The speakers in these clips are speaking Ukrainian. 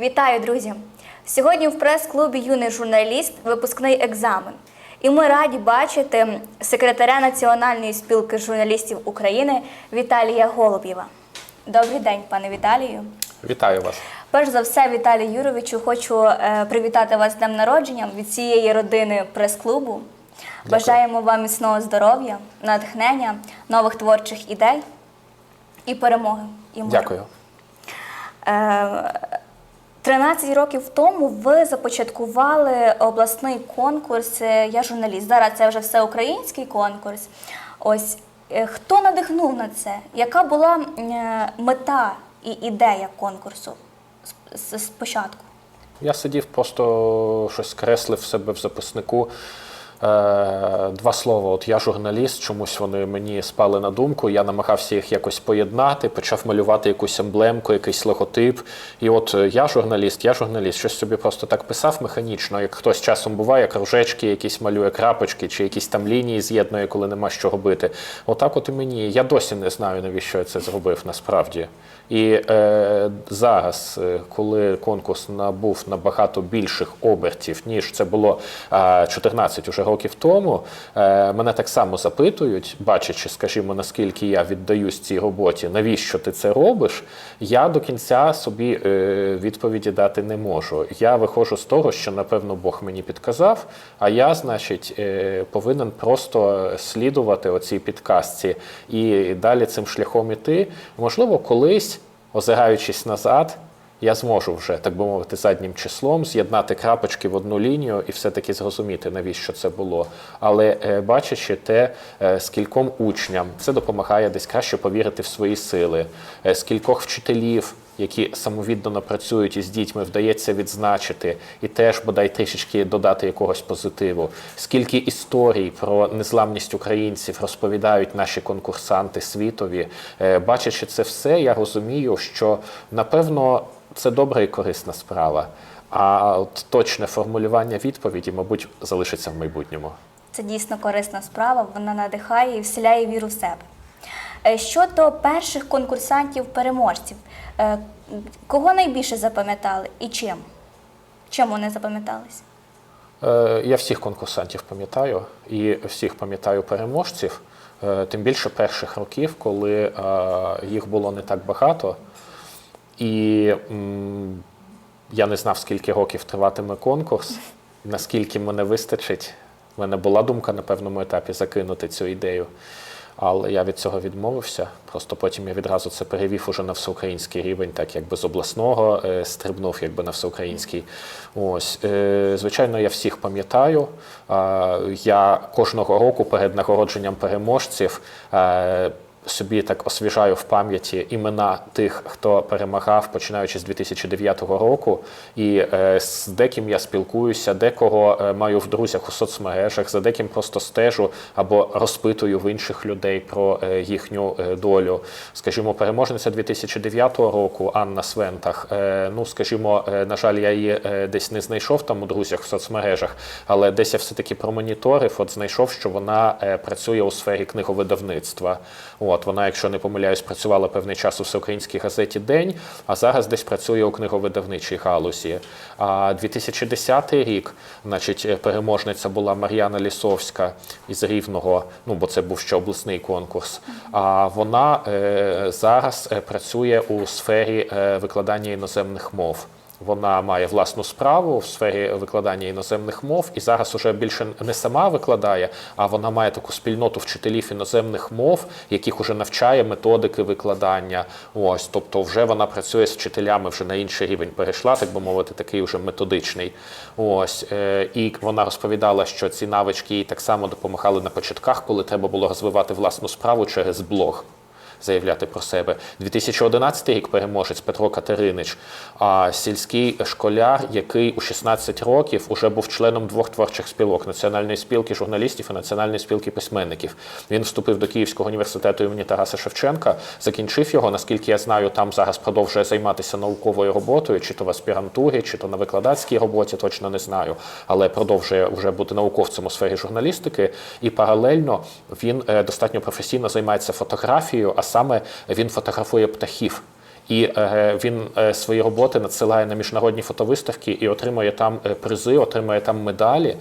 Вітаю, друзі! Сьогодні в прес-клубі Юний журналіст випускний екзамен. І ми раді бачити секретаря Національної спілки журналістів України Віталія Голубєва. Добрий день, пане Віталію. Вітаю вас. Перш за все, Віталію Юровичу, хочу е, привітати вас з днем народження від цієї родини прес-клубу. Бажаємо вам міцного здоров'я, натхнення, нових творчих ідей і перемоги. І миру. Дякую. Е, 13 років тому ви започаткували обласний конкурс е, Я журналіст. Зараз це вже всеукраїнський конкурс. Ось е, хто надихнув на це? Яка була е, мета і ідея конкурсу спочатку? Я сидів, просто щось креслив себе в записнику. Е, Два слова. От я журналіст, чомусь вони мені спали на думку. Я намагався їх якось поєднати, почав малювати якусь емблемку, якийсь логотип. І от е, я журналіст, я журналіст. Щось собі просто так писав механічно. Як хтось часом буває, кружечки, якісь малює крапочки, чи якісь там лінії з'єднує, коли нема що робити. Отак, от і мені. Я досі не знаю, навіщо я це зробив насправді. І е, зараз, е, коли конкурс набув набагато більших обертів, ніж це було е, 14 уже років тому, е, мене так само запитують, бачачи, скажімо, наскільки я віддаюсь цій роботі, навіщо ти це робиш, я до кінця собі е, відповіді дати не можу. Я виходжу з того, що напевно Бог мені підказав, а я, значить, е, повинен просто слідувати оцій підказці і далі цим шляхом іти. Можливо, колись, озираючись назад, я зможу вже, так би мовити, заднім числом з'єднати крапочки в одну лінію і все-таки зрозуміти, навіщо це було. Але е, бачачи те, е, скільком учням це допомагає десь краще повірити в свої сили, е, скількох вчителів. Які самовіддано працюють із дітьми, вдається відзначити і теж бодай трішечки додати якогось позитиву. Скільки історій про незламність українців розповідають наші конкурсанти світові, бачачи це все, я розумію, що напевно це добра і корисна справа. А от точне формулювання відповіді, мабуть, залишиться в майбутньому. Це дійсно корисна справа, вона надихає і вселяє віру в себе. Е, Щодо перших конкурсантів-переможців, е, кого найбільше запам'ятали і чим? Чим вони запам'ятались? Е, Я всіх конкурсантів пам'ятаю і всіх пам'ятаю переможців. Тим більше перших років, коли їх було не так багато. І м, я не знав, скільки років триватиме конкурс, наскільки мене вистачить. У мене була думка на певному етапі закинути цю ідею. Але я від цього відмовився. Просто потім я відразу це перевів уже на всеукраїнський рівень, так якби з обласного е, стрибнув якби на всеукраїнський. Ось, е, звичайно, я всіх пам'ятаю. Е, я кожного року перед нагородженням переможців. Е, Собі так освіжаю в пам'яті імена тих, хто перемагав, починаючи з 2009 року, і е, з деким я спілкуюся, декого е, маю в друзях у соцмережах, за деким просто стежу або розпитую в інших людей про е, їхню е, долю. Скажімо, переможниця 2009 року Анна Свентах. Е, ну, скажімо, е, на жаль, я її е, десь не знайшов там у друзях в соцмережах, але десь я все-таки промоніторив, от знайшов, що вона е, працює у сфері книговидавництва. От вона, якщо не помиляюсь, працювала певний час у всеукраїнській газеті День, а зараз десь працює у книговидавничій галузі. А 2010 рік, значить, е, переможниця була Мар'яна Лісовська із Рівного, ну бо це був ще обласний конкурс. А вона е, зараз е, працює у сфері викладання іноземних мов. Вона має власну справу в сфері викладання іноземних мов, і зараз уже більше не сама викладає, а вона має таку спільноту вчителів іноземних мов, яких уже навчає методики викладання. Ось, тобто, вже вона працює з вчителями, вже на інший рівень перейшла, так би мовити, такий вже методичний. Ось е, і вона розповідала, що ці навички їй так само допомагали на початках, коли треба було розвивати власну справу через блог заявляти про себе. 2011 рік переможець Петро Катеринич, а сільський школяр, який у 16 років уже був членом двох творчих спілок Національної спілки журналістів і Національної спілки письменників. Він вступив до Київського університету імені Тараса Шевченка, закінчив його. Наскільки я знаю, там зараз продовжує займатися науковою роботою, чи то в аспірантурі, чи то на викладацькій роботі, точно не знаю, але продовжує вже бути науковцем у сфері журналістики. І паралельно він е, достатньо професійно займається фотографією, а саме він фотографує птахів. І е, він е, свої роботи надсилає на міжнародні фотовиставки і отримує там е, призи, отримує там медалі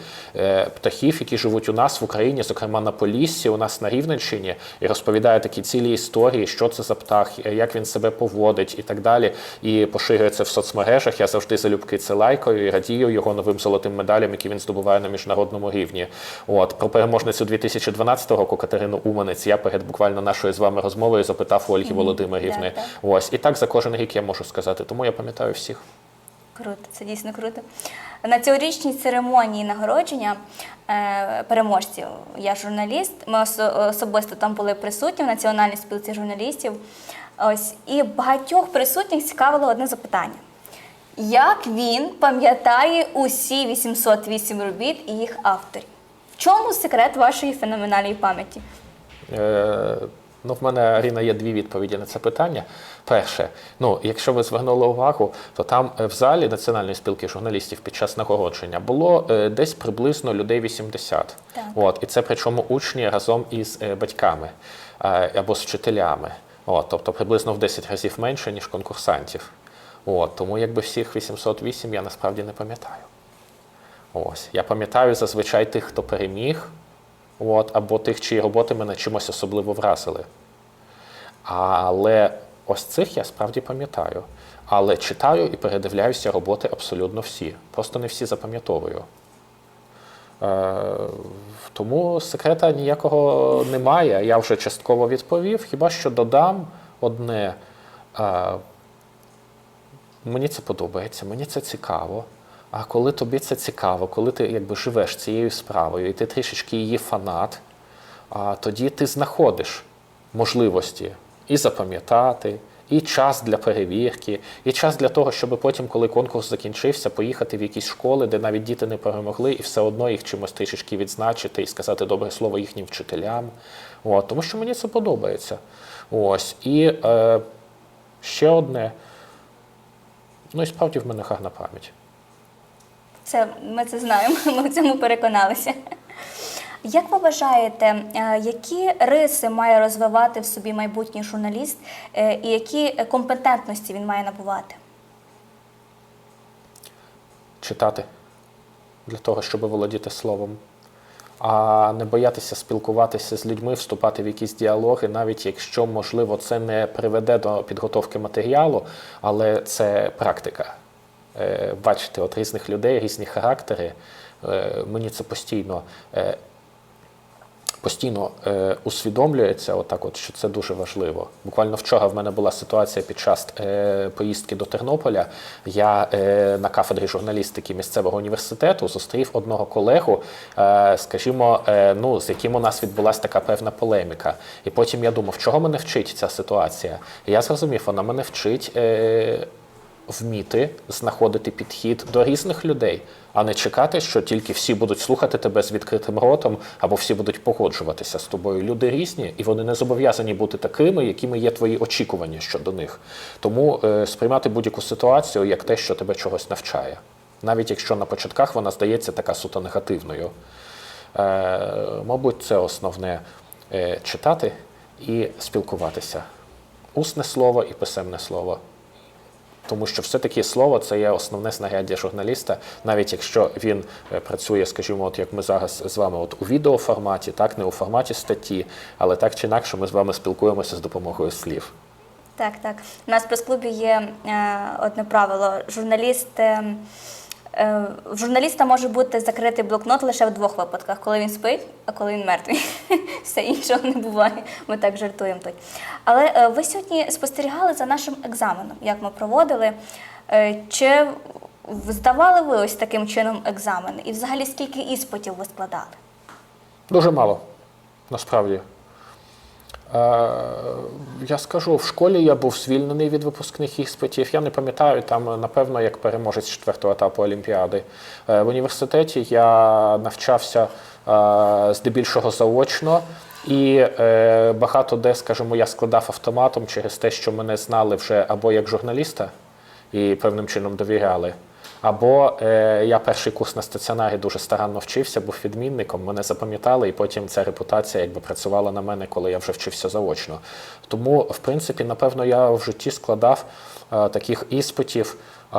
птахів, які живуть у нас в Україні, зокрема на Поліссі, у нас на Рівненщині, і розповідає такі цілі історії, що це за птах, як він себе поводить і так далі. І поширює це в соцмережах. Я завжди залюбки це лайкаю і радію його новим золотим медалям, які він здобуває на міжнародному рівні. От про переможницю 2012 року Катерину Уманець я перед буквально нашою з вами розмовою запитав у Ольги Володимирівни. Ось і так за кожен рік я можу сказати. Тому я пам'ятаю всіх. Круто, це дійсно круто. На цьогорічній церемонії нагородження е, переможців я журналіст. Ми особисто там були присутні в Національній спілці журналістів. Ось і багатьох присутніх цікавило одне запитання. Як він пам'ятає усі 808 робіт і їх авторів? В чому секрет вашої феноменальної пам'яті? Е, ну, в мене Аріна є дві відповіді на це питання. Перше, ну, якщо ви звернули увагу, то там е, в залі Національної спілки журналістів під час нагородження було е, десь приблизно людей 80. Так. От, і це причому учні разом із е, батьками або з вчителями. От, тобто приблизно в 10 разів менше, ніж конкурсантів. От, тому якби всіх 808 я насправді не пам'ятаю. Ось. Я пам'ятаю зазвичай тих, хто переміг, от, або тих, чиї роботи мене чимось особливо вразили. Але ось цих я справді пам'ятаю. Але читаю і передивляюся роботи абсолютно всі. Просто не всі запам'ятовую. Е, тому секрета ніякого немає. Я вже частково відповів. Хіба що додам одне. Е, мені це подобається, мені це цікаво. А коли тобі це цікаво, коли ти якби живеш цією справою, і ти трішечки її фанат, а тоді ти знаходиш можливості і запам'ятати, і час для перевірки, і час для того, щоб потім, коли конкурс закінчився, поїхати в якісь школи, де навіть діти не перемогли, і все одно їх чимось трішечки відзначити і сказати добре слово їхнім вчителям. От, тому що мені це подобається. Ось. І е, ще одне. Ну і справді в мене гарна пам'ять. Це ми це знаємо, ми в цьому переконалися. Як ви вважаєте, е, які риси має розвивати в собі майбутній журналіст е, і які компетентності він має набувати? читати для того, щоб володіти словом, а не боятися спілкуватися з людьми, вступати в якісь діалоги, навіть якщо, можливо, це не приведе до підготовки матеріалу, але це практика. Е, Бачити от різних людей, різні характери. Е, Мені це постійно. е, постійно усвідомлюється, отак от, що це дуже важливо. Буквально вчора в мене була ситуація під час поїздки до Тернополя. Я на кафедрі журналістики місцевого університету зустрів одного колегу, скажімо, ну, з яким у нас відбулася така певна полеміка. І потім я думав, чого мене вчить ця ситуація? І я зрозумів, вона мене вчить. Вміти знаходити підхід до різних людей, а не чекати, що тільки всі будуть слухати тебе з відкритим ротом, або всі будуть погоджуватися з тобою. Люди різні, і вони не зобов'язані бути такими, якими є твої очікування щодо них. Тому е, сприймати будь-яку ситуацію як те, що тебе чогось навчає, навіть якщо на початках вона здається така суто негативною. Е, мабуть, це основне е, читати і спілкуватися. Усне слово і писемне слово. Тому що все-таки слово це є основне знаряддя журналіста, навіть якщо він е, працює, скажімо, от як ми зараз з вами, от у відеоформаті, так не у форматі статті, але так чи інакше ми з вами спілкуємося з допомогою слів. Так, так. У нас в прес-клубі є е, одне правило. Журналіст, е, в журналіста може бути закритий блокнот лише в двох випадках, коли він спить, а коли він мертвий. Все іншого не буває. Ми так жартуємо тут. Але е, ви сьогодні спостерігали за нашим екзаменом, як ми проводили. Е, чи здавали ви ось таким чином екзамен? І взагалі скільки іспитів ви складали? Дуже мало, насправді. Е, я скажу, в школі я був звільнений від випускних іспитів. Я не пам'ятаю, там, напевно, як переможець четвертого етапу Олімпіади. Е, в університеті я навчався е, здебільшого заочно. І е, багато де, скажімо, я складав автоматом через те, що мене знали вже або як журналіста і певним чином довіряли, Або е, я перший курс на стаціонарі дуже старанно вчився, був відмінником, мене запам'ятали, і потім ця репутація якби працювала на мене, коли я вже вчився заочно. Тому, в принципі, напевно, я в житті складав е, таких іспитів. е,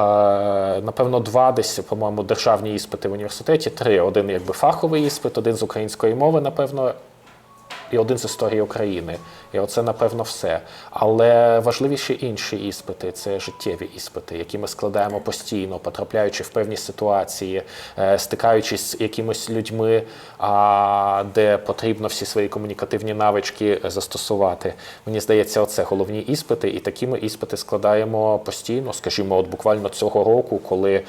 Напевно, два десь, по-моєму, державні іспити в університеті. Три. Один якби фаховий іспит, один з української мови, напевно, і один з історії України. І оце, напевно, все. Але важливіші інші іспити це життєві іспити, які ми складаємо постійно, потрапляючи в певні ситуації, е, стикаючись з якимись людьми, де потрібно всі свої комунікативні навички застосувати. Мені здається, оце головні іспити, і такі ми іспити складаємо постійно. Скажімо, от буквально цього року, коли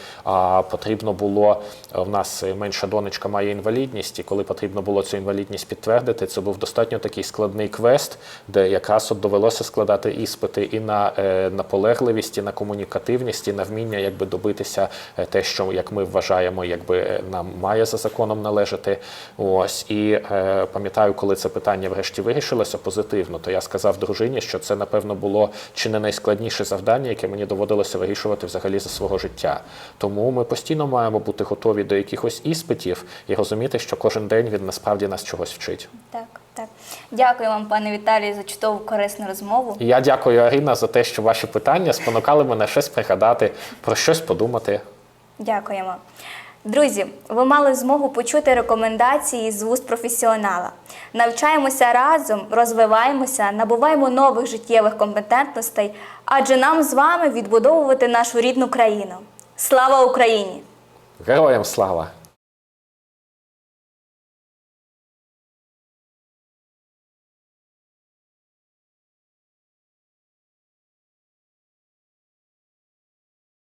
потрібно було в нас менша донечка має інвалідність, і коли потрібно було цю інвалідність підтвердити, це був достатньо такий складний квест, де якраз от довелося складати іспити і на е, наполегливість, і на комунікативність, і на вміння якби добитися е, те, що як ми вважаємо, якби е, нам має за законом належати. Ось і е, пам'ятаю, коли це питання врешті вирішилося позитивно, то я сказав дружині, що це напевно було чи не найскладніше завдання, яке мені доводилося вирішувати взагалі за свого життя. Тому ми постійно маємо бути готові до якихось іспитів і розуміти, що кожен день він насправді нас чогось вчить. Так. Дякую вам, пане Віталію, за чудову корисну розмову. І я дякую Аріна за те, що ваші питання спонукали мене щось пригадати, про щось подумати. Дякуємо. Друзі, ви мали змогу почути рекомендації з вуст професіонала. Навчаємося разом, розвиваємося, набуваємо нових життєвих компетентностей, адже нам з вами відбудовувати нашу рідну країну. Слава Україні! Героям слава!